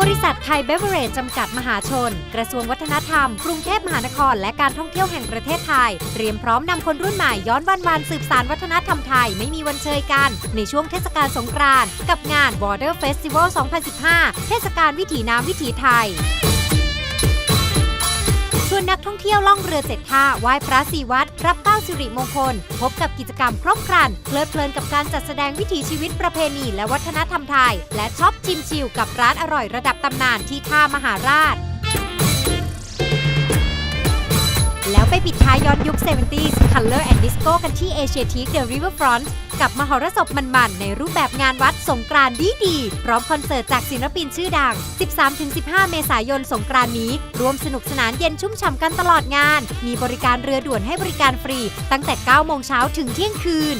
บริษัทไทยเบเวอร์เรจจำกัดมหาชน กระทรวงวัฒนธรรม กรุงเทพมหานคร และการท่องเที่ยวแห่งประเทศไทย เตรียมพร้อมนำคนรุ่นใหม่ย้อนวันวานสืบสานวัฒนธรรมไทยไม่มีวันเชยกัน ในช่วงเทศกาลสงกรานต์กับงาน Border Festival 2015 เทศกาลวิถีน้ำวิถีไทย องเที่ยวล่องเรือเจ็ดท่าไหว้พระสีวัด รับเก้าสิริมงคล พบกับกิจกรรมครบครัน เพลิดเพลินกับการจัดแสดงวิถีชีวิตประเพณีและวัฒนธรรมไทย และช็อปชิมชิลกับร้านอร่อยระดับตำนานที่ท่ามหาราช ไปปิดท้ายย้อนยุค 70s Color and Disco กันที่ Asia Teak The Riverfront กับมหรสพมันๆ ในรูปแบบงานวัดสงกรานดีดีๆพร้อมคอนเสิร์ตจากศิลปินชื่อดัง 13-15 เมษายนสงกรานนี้ รวมสนุกสนานเย็นชุ่มฉ่ำกันตลอดงาน มีบริการเรือด่วนให้บริการฟรี ตั้งแต่ 9 โมงเช้าถึงเที่ยงคืน